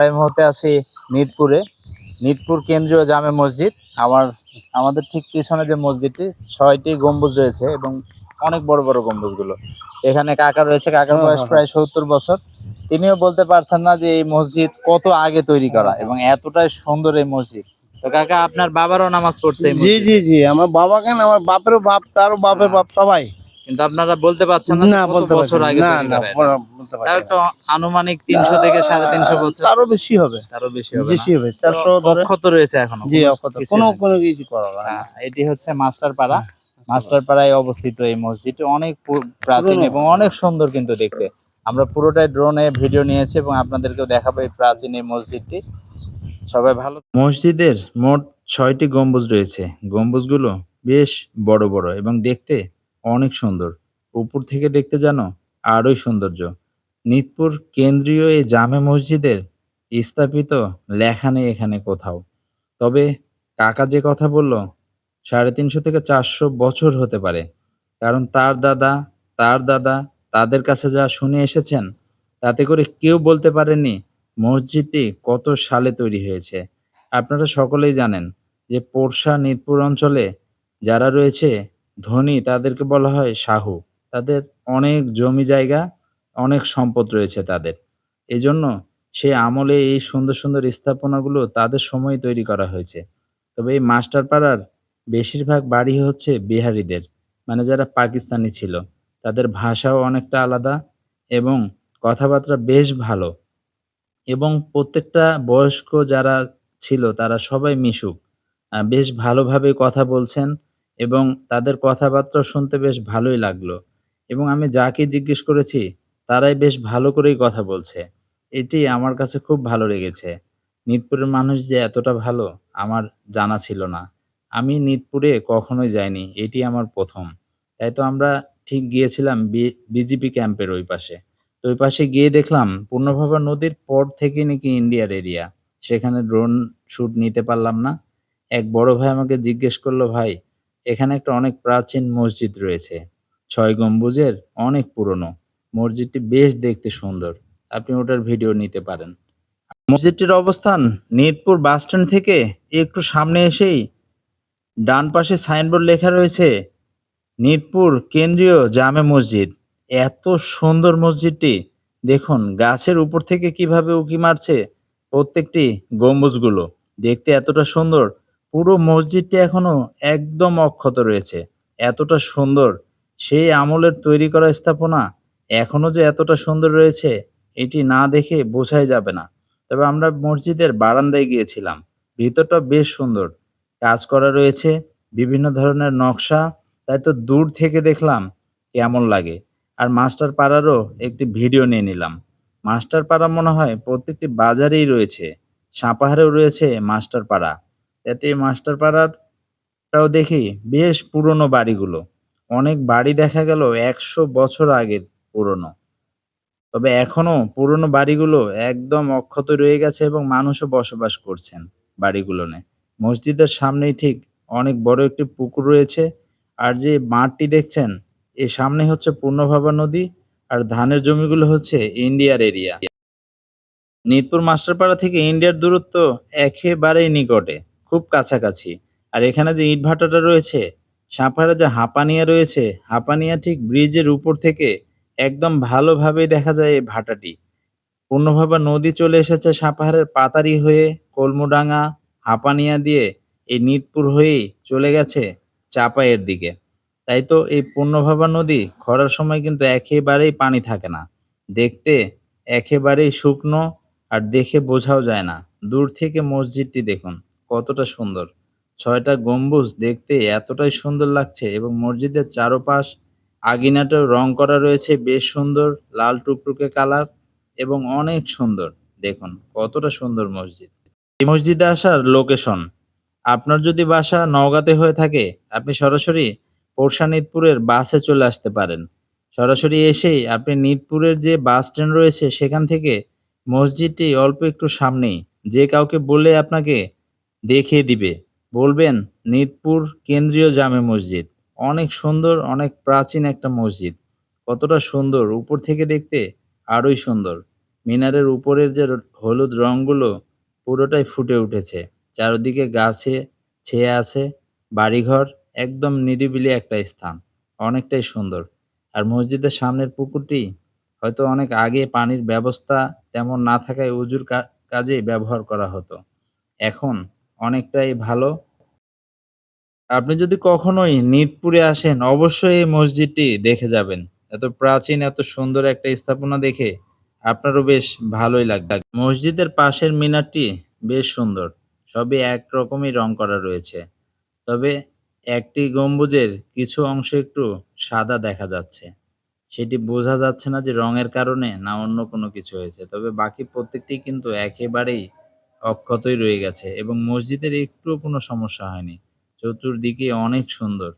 এই মুহূর্তে আছি নিদপুরে নিদপুর কেন্দ্রীয় জামে মসজিদ। আমার আমাদের ঠিক পিছনে যে মসজিদটি ছয়টি গম্বুজ রয়েছে এবং অনেক বড় বড় গম্বুজগুলো। এখানে কাকা রয়েছে। কাকার হ্যাঁ, বয়স হ্যাঁ, প্রায় সত্তর বছর। তিনিও বলতে পারছেন না যে এই মসজিদ কত আগে তৈরি করা এবং এতটাই সুন্দর এই মসজিদ। তো কাকা আপনার বাবারও নামাজ পড়ছে জি জি জি আমার বাবা কেন আমার বাপেরও বাপ তারও বাপের বাপ সবাই। কিন্তু আপনারা বলতে পারছেন না বলতে বছর আগে না না বলতে আনুমানিক তিনশো থেকে সাড়ে তিনশো বছর। তারও বেশি হবে। তারও বেশি হবে বেশি হবে চারশো তো ধরে। অক্ষত রয়েছে এখনও জি অক্ষত কোনো কোনো কিছু করা না হ্যাঁ, এটি হচ্ছে মাস্টার পাড়া মাস্টার পাড়ায় অবস্থিত এই মসজিদটি অনেক প্রাচীন এবং অনেক সুন্দর কিন্তু দেখতে। আমরা পুরোটাই ড্রোনে ভিডিও নিয়েছি এবং আপনাদেরকেও দেখাবো এই প্রাচীন এই মসজিদটি। সবাই ভালো মসজিদের মোট ছয়টি গম্বুজ রয়েছে। গম্বুজগুলো বেশ বড় বড় এবং দেখতে অনেক সুন্দর। উপর থেকে দেখতে যেন আরোই সৌন্দর্য। নিতপুর কেন্দ্রীয় এই জামে মসজিদের স্থাপিত লেখা নেই এখানে কোথাও। তবে কাকা যে কথা বলল, সাড়ে তিনশো থেকে চারশো বছর হতে পারে। কারণ তার দাদা তার দাদা তাদের কাছে যা শুনে এসেছেন, তাতে করে কেউ বলতে পারেনি মসজিদটি কত সালে তৈরি হয়েছে। আপনারা সকলেই জানেন যে পোরশা নিদপুর অঞ্চলে যারা রয়েছে ধনী, তাদেরকে বলা হয় শাহু তাদের অনেক জমি জায়গা, অনেক সম্পদ রয়েছে তাদের। এজন্য সে আমলে এই সুন্দর সুন্দর স্থাপনাগুলো তাদের সময় তৈরি করা হয়েছে। তবে এই মাস্টার পাড়ার বেশিরভাগ বাড়ি হচ্ছে বিহারিদের মানে যারা পাকিস্তানি ছিল। তাদের ভাষাও অনেকটা আলাদা এবং কথাবার্তা বেশ ভালো। এবং প্রত্যেকটা বয়স্ক যারা ছিল তারা সবাই মিশুক। বেশ ভালোভাবে কথা বলছেন। এবং তাদের কথাবার্তা শুনতে বেশ ভালোই লাগল। এবং আমি যাকে জিজ্ঞেস করেছি, তারাই বেশ ভালো করেই কথা বলছে। এটি আমার কাছে খুব ভালো লেগেছে। নিতপুরের মানুষ যে এতটা ভালো, আমার জানা ছিল না। আমি নিতপুরে কখনোই যাইনি, এটি আমার প্রথম। তাই তো আমরা ঠিক গিয়েছিলাম বিজিপি ক্যাম্পের ওই পাশে। তো ওই পাশে গিয়ে দেখলাম পূর্ণভাবা নদীর পর থেকে নাকি ইন্ডিয়ার এরিয়া। সেখানে ড্রোন শুট নিতে পারলাম না। এক বড় ভাই আমাকে জিজ্ঞেস করল, ভাই এখানে একটা অনেক প্রাচীন মসজিদ রয়েছে। ছয় গম্বুজের অনেক পুরনো। মসজিদটি বেশ দেখতে সুন্দর। আপনি ওটার ভিডিও নিতে পারেন। মসজিদটির অবস্থান নিদপুর বাস স্ট্যান্ড থেকে একটু সামনে এসেই ডান পাশে সাইনবোর্ড লেখা রয়েছে নিদপুর কেন্দ্রীয় জামে মসজিদ। এত সুন্দর মসজিদটি। দেখুন, গাছের উপর থেকে কীভাবে উঁকি মারছে প্রত্যেকটি গম্বুজগুলো। দেখতে এতটা সুন্দর। পুরো মসজিদটি এখনও একদম অক্ষত রয়েছে। এতটা সুন্দর। সেই আমলের তৈরি করা স্থাপনা এখনও যে এতটা সুন্দর রয়েছে, এটি না দেখে বোঝাই যাবে না। তবে আমরা মসজিদের বারান্দায় গিয়েছিলাম। ভিতরটা বেশ সুন্দর। কাজ করা রয়েছে, বিভিন্ন ধরনের নকশা। তাই তো দূর থেকে দেখলাম কেমন লাগে। আর মাস্টার পাড়ারও একটি ভিডিও নিয়ে নিলাম। মাস্টার পাড়া মনে হয় প্রত্যেকটি বাজারেই রয়েছে। সাপাহারেও রয়েছে মাস্টার পাড়া। এতে এই মাস্টার পাড়ারটাও দেখি বেশ পুরনো বাড়িগুলো। অনেক বাড়ি দেখা গেল একশো বছর আগের পুরনো। তবে এখনও পুরনো বাড়িগুলো একদম অক্ষত রয়ে গেছে এবং মানুষও বসবাস করছেন বাড়িগুলোনে মসজিদের সামনেই ঠিক অনেক বড় একটি পুকুর রয়েছে আর যে মাঠটি দেখছেন এর সামনে হচ্ছে পূর্ণভাবা নদী আর ধানের জমিগুলো হচ্ছে ইন্ডিয়ার এরিয়া। নিদপুর মাস্টারপাড়া থেকে ইন্ডিয়ার দূরত্ব একেবারেই নিকটে। খুব কাছাকাছি। আর এখানে যে ইটভাটাটা রয়েছে সাপাহারে যে হাঁপানিয়া রয়েছে, হাঁপানিয়া ঠিক ব্রিজের উপর থেকে একদম ভালোভাবেই দেখা যায় এই ভাটাটি। পূর্ণভাবা নদী চলে এসেছে সাপাহারের পাতারি হয়ে, কলমুডাঙ্গা, হাঁপানিয়া দিয়ে এই নিদপুর হয়েই চলে গেছে চাপাইয়ের দিকে। তাই তো এই পূর্ণভাবা নদী খরার সময় কিন্তু একেবারেই পানি থাকে না। দেখতে একেবারেই শুকনো আর দেখে বোঝাও যায় না। দূর থেকে মসজিদটি দেখুন। কতটা সুন্দর। ছয়টা গম্বুজ দেখতে এতটাই সুন্দর লাগছে এবং মসজিদের চারপাশ, আগিনাটাও রং করা রয়েছে, বেশ সুন্দর, লাল টুকটুকে কালার এবং অনেক সুন্দর। দেখুন, কতটা সুন্দর মসজিদ। এই মসজিদে আসার লোকেশন। আপনার যদি বাসা নওগাঁতে হয়ে থাকে, আপনি সরাসরি পোরশা নিদপুরের বাসে চলে আসতে পারেন। সরাসরি এসেই আপনি নিদপুরের যে বাস স্ট্যান্ড রয়েছে, সেখান থেকে মসজিদটি অল্প একটু সামনেই। যে কাউকে বলে আপনাকে দেখিয়ে দিবে। বলবেন নিদপুর কেন্দ্রীয় জামে মসজিদ। অনেক সুন্দর, অনেক প্রাচীন একটা মসজিদ। কতটা সুন্দর, উপর থেকে দেখতে আরোই সুন্দর। মিনারের উপরের যে হলুদ রংগুলো পুরোটাই ফুটে উঠেছে। চারদিকে গাছে ছেয়ে আছে, বাড়িঘর, একদম নিরিবিলি একটা স্থান। অনেকটাই সুন্দর। আর মসজিদের সামনের পুকুরটি হয়তো অনেক আগে পানির ব্যবস্থা তেমন না থাকায় উজুর কাজে ব্যবহার করা হতো। এখন অনেকটাই ভালো। আপনি যদি কখনোই নিদপুরে আসেন, অবশ্যই এই মসজিদটি দেখে যাবেন। এত প্রাচীন, এত সুন্দর একটা স্থাপনা দেখে আপনারও বেশ ভালোই লাগবে। মসজিদের পাশের মিনারটি বেশ সুন্দর। সবই একরকমই রং করা রয়েছে। তবে একটি গম্বুজের কিছু অংশ একটু সাদা দেখা যাচ্ছে। সেটি বোঝা যাচ্ছে না যে রঙের কারণে না অন্য কোনো কিছু হয়েছে। তবে বাকি প্রত্যেকটি কিন্তু একেবারেই অক্ষতই রয়ে গেছে এবং মসজিদের একটুও কোনো সমস্যা হয়নি। চতুর্দিকে অনেক সুন্দর।